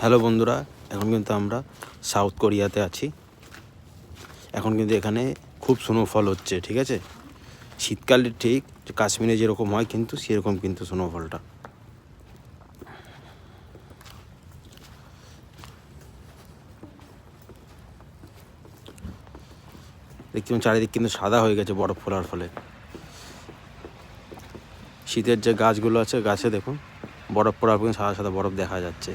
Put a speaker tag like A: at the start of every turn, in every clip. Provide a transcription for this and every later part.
A: Hello বন্ধুরা, এখন কিন্তু আমরা সাউথ কোরিয়াতে আছি। এখন কিন্তু এখানে খুব স্নোফল হচ্ছে, ঠিক আছে? শীতকালে ঠিক কাশ্মীরে যেরকম হয় কিন্তু সেরকম কিন্তু স্নোফলটা দেখতে চারিদিক কিন্তু সাদা হয়ে গেছে বরফ ফোলার ফলে। শীতের যে গাছগুলো আছে, গাছে দেখুন, বরফ পড়ার সাদা সাদা বরফ দেখা যাচ্ছে।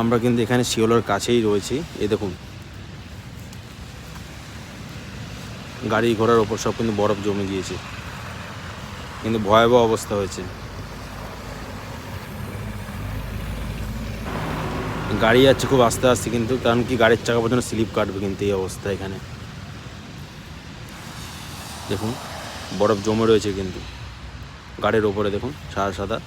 A: আমরা কিন্তু এখানে শিওলার কাছেই রয়েছি। এই দেখুন। গাড়ি ঘোড়ার ওপর সব কিন্তু বরফ জমে গিয়েছে। কিন্তু ভয়াবহ অবস্থা হয়েছে। গাড়ি যাচ্ছে খুব আস্তে আস্তে কিন্তু, কারণ কি গাড়ির চাকা পর্যন্ত স্লিপ কাটবে কিন্তু এই অবস্থা এখানে। দেখুন, বরফ জমে রয়েছে কিন্তু। গাড়ির ওপরে দেখুন, সাদা সাদা।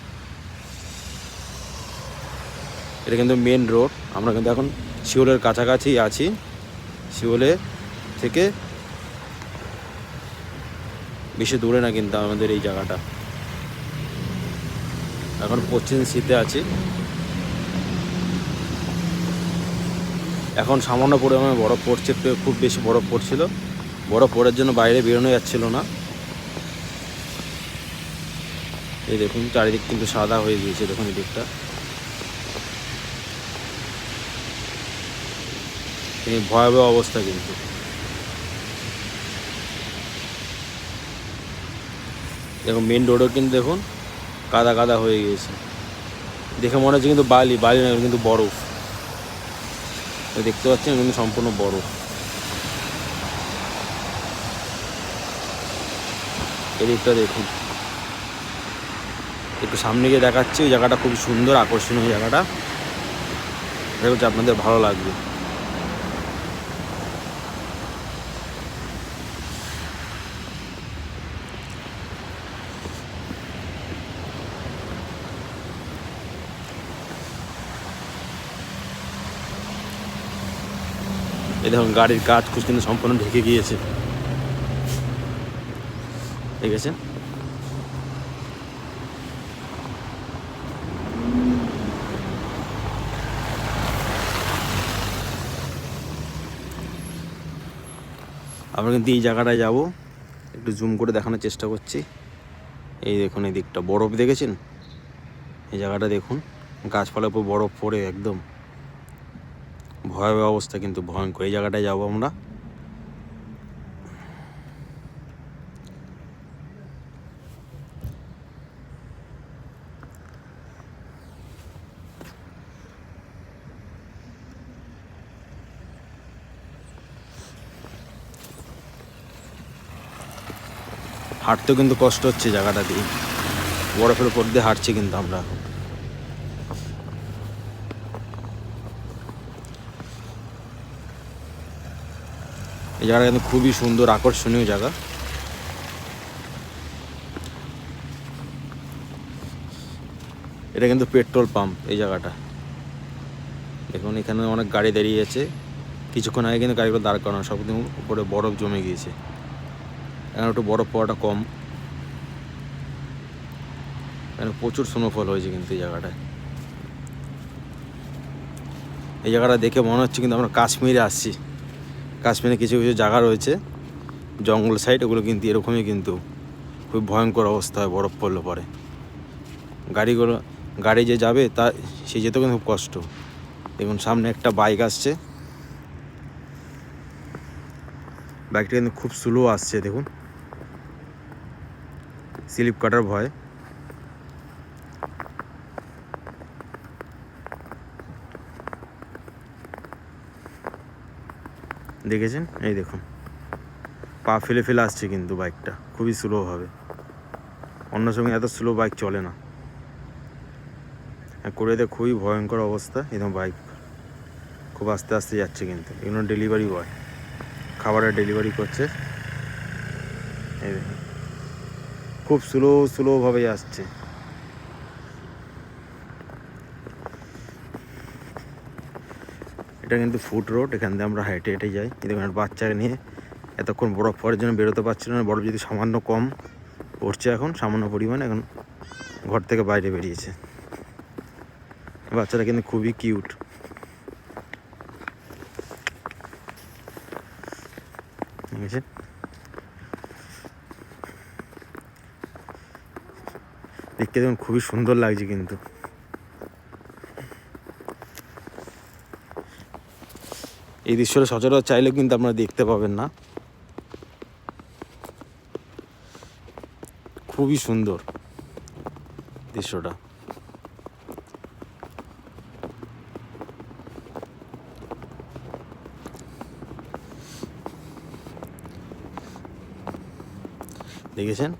A: এটা কিন্তু মেন রোড আমরা কিন্তু এখন শিওলের কাছাকাছি আছি। শিওলে থেকে বেশি দূরে না কিন্তু আমাদের এই জায়গাটা। এখন পশ্চিম শীতে আছি। এখন সামান্য পরিমাণে বরফ পড়ছে খুব বেশি বরফ পড়ছিল। বরফ পড়ার জন্য বাইরে বেরোনো যাচ্ছিল না। এই দেখুন, চারিদিক কিন্তু সাদা হয়ে গিয়েছে, দেখুন এই দিকটা। এই ভয়াবহ অবস্থা কিন্তু। দেখুন মেন রোডও কিন্তু দেখুন, কাদা কাদা হয়ে গিয়েছে। দেখে মনে হচ্ছে কিন্তু বালি বালি না, কিন্তু বরফ। দেখতে পাচ্ছেন, কিন্তু সম্পূর্ণ বরফ। এদিকটা দেখুন। একটু সামনে গিয়ে দেখাচ্ছি, ওই জায়গাটা খুব সুন্দর, আকর্ষণীয় জায়গাটা। করছি আপনাদের ভালো লাগবে। এই দেখুন, গাড়ির কাজ খুব কিন্তু সম্পূর্ণ ঢেকে গিয়েছে। ঠিক আছে আমরা কিন্তু এই জায়গাটায় যাব। একটু জুম করে দেখানোর চেষ্টা করছি। এই দেখুন, এই দিকটা বরফ, দেখেছেন? এই জায়গাটা দেখুন, গাছপালার উপর বরফ পড়ে একদম। ভয়াবহ অবস্থা, কিন্তু ভয়ঙ্কর। এই জায়গাটায় যাব আমরা। হাঁটতেও কিন্তু কষ্ট হচ্ছে জায়গাটা দিয়ে। বরফের উপর দিয়ে হাঁটছি কিন্তু আমরা। এই জায়গাটা কিন্তু খুবই সুন্দর, আকর্ষণীয় জায়গা। এটা কিন্তু পেট্রোল পাম্প এই জায়গাটা। দেখুন, এখানে অনেক গাড়ি দাঁড়িয়ে আছে। কিছুক্ষণ আগে কিন্তু গাড়িগুলো দাঁড় করানো, সব উপরে বরফ জমে গিয়েছে। এখানে একটু বরফ পড়াটা কম। এখানে প্রচুর স্নোফল হয়েছে কিন্তু এই জায়গাটায়। এই জায়গাটা দেখে মনে হচ্ছে কিন্তু আমরা কাশ্মীরে আসছি। কাশ্মীরে কিছু কিছু জায়গা রয়েছে, জঙ্গল সাইড ওগুলো কিন্তু এরকমই কিন্তু খুব ভয়ঙ্কর অবস্থা হয় বরফ পড়লে পরে। গাড়িগুলো, গাড়ি যে যাবে তা, সে যেতেও কিন্তু খুব কষ্ট। দেখুন, সামনে একটা বাইক আসছে। বাইকটা কিন্তু খুব স্লো আসছে, দেখুন। স্লিপ কাটার ভয়। দেখেছেন? এই দেখুন। পা ফেলে ফেলে আসছে কিন্তু বাইকটা। খুবই স্লো হবে। অন্য সময় এত স্লো বাইক চলে না। কোরিয়াতে খুবই ভয়ঙ্কর অবস্থা এরকম বাইক খুব আস্তে আস্তে যাচ্ছে কিন্তু। এগুলো ডেলিভারি বয় খাবারের ডেলিভারি করছে। এই দেখুন। খুব স্লো স্লোভাবে আসছে এটা কিন্তু ফুট রোড এখান দিয়ে আমরা হেঁটে হেঁটে যাই। এই দেখুন বাচ্চাকে নিয়ে এতক্ষণ বরফ পড়ার জন্য বেরোতে পারছিল না, বরফ যদি সামান্য কম পড়ছে এখন, সামান্য পরিমাণ, এখন ঘর থেকে বাইরে বেরিয়েছে। বাচ্চাটা কিন্তু খুবই কিউট দেখেছেন দেখতে দেখুন, খুবই সুন্দর লাগছে কিন্তু। এই দৃশ্যটা সচরাচর চাইলেও কিন্তু আপনারা দেখতে পাবেন না। খুবই সুন্দর দৃশ্যটা। দেখেছেন?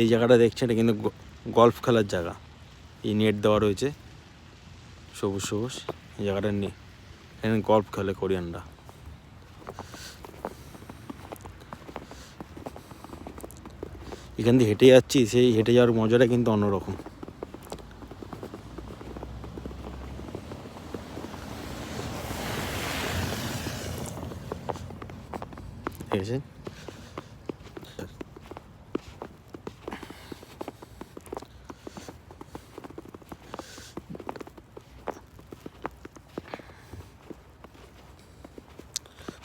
A: এই জায়গাটা দেখছেন, এটা কিন্তু গলফ খেলার জায়গা। এই নেট দেওয়া রয়েছে। সবুজ সবুজ। জায়গাটা নেই এখানে গল্ফ খেলে কোরিয়ানরা এখান দিয়ে হেঁটে যাচ্ছি, সেই হেঁটে যাওয়ার মজাটা কিন্তু অন্যরকম। দেখেছেন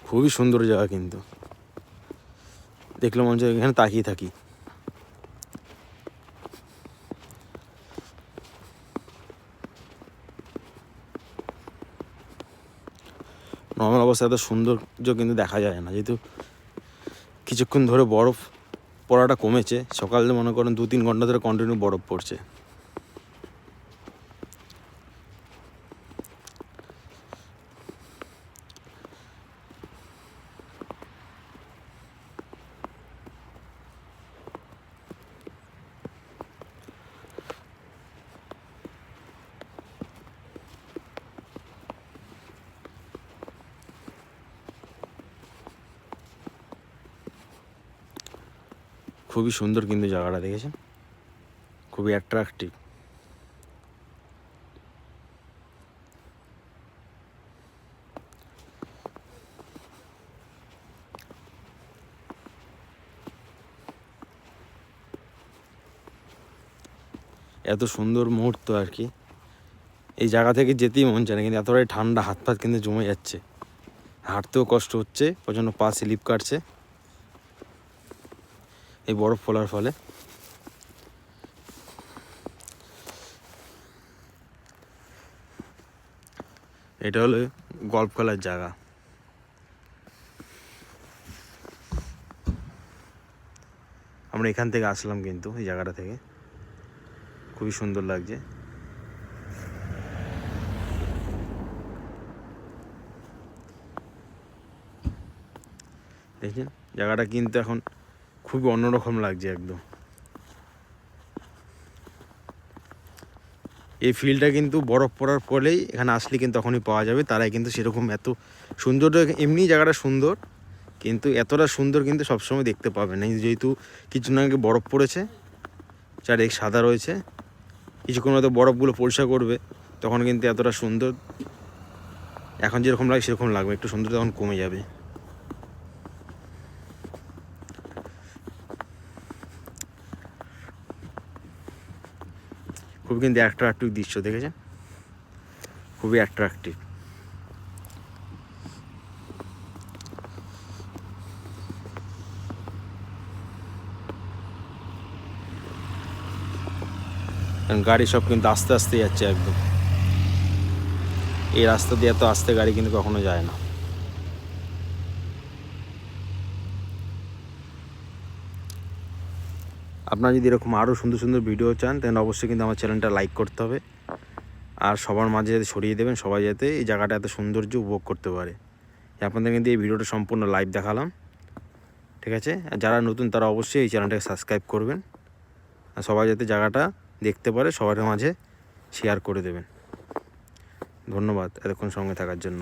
A: খুবই সুন্দর জায়গা কিন্তু। দেখলাম মনে এখানে তাকিয়ে থাকি। নর্মাল অবস্থায় এত সৌন্দর্য কিন্তু দেখা যায় না। যেহেতু কিছুক্ষণ ধরে বরফ পড়াটা কমেছে, সকালে মনে করেন দু তিন ঘণ্টা ধরে কন্টিনিউ বরফ পড়ছে। খুবই সুন্দর কিন্তু জায়গাটা, দেখেছেন? খুবই অ্যাট্রাকটিভ এত সুন্দর মুহূর্ত আর কি। এই জায়গা থেকে যেতেই মন চায় না, কিন্তু এতটাই ঠান্ডা হাত ফাত কিন্তু জমে যাচ্ছে। হাঁটতেও কষ্ট হচ্ছে, প্রচণ্ড পা স্লিপ কাটছে। এই বরফ ফলার ফলে। এটা হলো গল্ফ খেলার জায়গা। আমরা এখান থেকে আসলাম কিন্তু এই জায়গাটা থেকে। খুবই সুন্দর লাগছে। দেখছেন জায়গাটা কিন্তু এখন খুবই অন্যরকম লাগছে একদম। এই ফিলটা কিন্তু বরফ পড়ার ফলেই এখানে আসলে কিন্তু তখনই পাওয়া যাবে, তারাই কিন্তু সেরকম এত সুন্দর, এমনি জায়গাটা সুন্দর, কিন্তু এতটা সুন্দর কিন্তু সবসময় দেখতে পাবে না। যেহেতু কিছুদিন আগে বরফ পড়েছে, চারিদিক সাদা রয়েছে, কিছুক্ষণ হয়তো বরফগুলো পরিষ্কার করবে, তখন কিন্তু এতটা সুন্দর, এখন যেরকম লাগে সেরকম লাগবে, একটু সুন্দর তখন কমে যাবে। কিন্তু অ্যাট্রাকটিভ দৃশ্য, দেখেছেন? খুবই অ্যাট্রাকটিভ গাড়ি সব কিন্তু আস্তে আস্তে যাচ্ছে একদম। এই রাস্তা দিয়ে এত আস্তে গাড়ি কিন্তু কখনো যায় না। আপনারা যদি এরকম আরও সুন্দর সুন্দর ভিডিও চান, তাহলে অবশ্যই কিন্তু আমার চ্যানেলটা লাইক করতে হবে। আর সবার মাঝে যাতে ছড়িয়ে দেবেন, সবাই যাতে এই জায়গাটা এত সৌন্দর্য উপভোগ করতে পারে। আপনাদের কিন্তু এই ভিডিওটা সম্পূর্ণ লাইভ দেখালাম। ঠিক আছে? আর যারা নতুন, তারা অবশ্যই এই চ্যানেলটাকে সাবস্ক্রাইব করবেন। আর সবাই যাতে জায়গাটা দেখতে পারে, সবার মাঝে শেয়ার করে দেবেন। ধন্যবাদ এতক্ষণ সঙ্গে থাকার জন্য।